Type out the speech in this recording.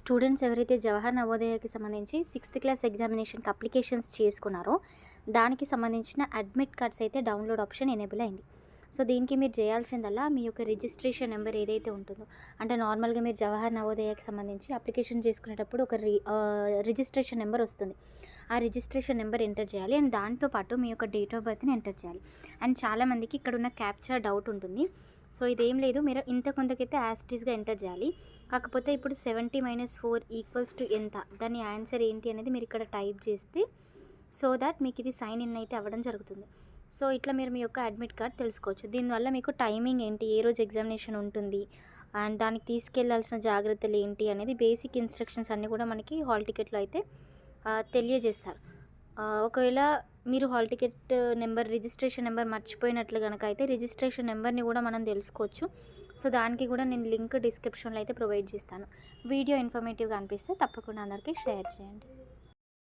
Students ఎవరైతే జవహర్ నవోదయకి సంబంధించి sixth class ఎగ్జామినేషన్కి applications చేసుకున్నారో దానికి సంబంధించిన అడ్మిట్ కార్డ్స్ అయితే డౌన్లోడ్ ఆప్షన్ ఎనేబుల్ అయింది. సో దీనికి మీరు చేయాల్సిందల్లా మీ యొక్క రిజిస్ట్రేషన్ నెంబర్ ఏదైతే ఉంటుందో అంటే నార్మల్గా మీరు జవహర్ నవోదయకి సంబంధించి అప్లికేషన్ చేసుకునేటప్పుడు ఒక రి రిజిస్ట్రేషన్ నెంబర్ వస్తుంది. ఆ రిజిస్ట్రేషన్ నెంబర్ ఎంటర్ చేయాలి. అండ్ దాంతోపాటు మీ యొక్క డేట్ ఆఫ్ బర్త్ని ఎంటర్ చేయాలి. అండ్ చాలామందికి ఇక్కడ ఉన్న క్యాప్చర్ డౌట్ ఉంటుంది. సో ఇదేం లేదు. మీరు ఇంత కొంతకైతే యాస్టీస్గా ఎంటర్ చేయాలి. కాకపోతే ఇప్పుడు seventy minus four equals to ఎంత? దాని ఆన్సర్ ఏంటి అనేది మీరు ఇక్కడ టైప్ చేస్తే సో దాట్ మీకు ఇది సైన్ ఇన్ అయితే అవ్వడం జరుగుతుంది. సో ఇట్లా మీరు మీ యొక్క అడ్మిట్ కార్డ్ తెలుసుకోవచ్చు. దీనివల్ల మీకు టైమింగ్ ఏంటి? ఏ రోజు ఎగ్జామినేషన్ ఉంటుంది? అండ్ దానికి తీసుకెళ్ళాల్సిన జాగ్రత్తలు ఏంటి? అనేది బేసిక్ ఇన్స్ట్రక్షన్స్ అన్నీ కూడా మనకి హాల్ టికెట్లో అయితే తెలియజేస్తారు. ఒకవేళ మీరు hall ticket number registration number మర్చిపోయినట్లు కనుక అయితే రిజిస్ట్రేషన్ నెంబర్ని కూడా మనం తెలుసుకోవచ్చు. సో దానికి కూడా నేను లింక్ డిస్క్రిప్షన్లో అయితే ప్రొవైడ్ చేస్తాను. వీడియో ఇన్ఫర్మేటివ్గా అనిపిస్తే తప్పకుండా అందరికీ షేర్ చేయండి.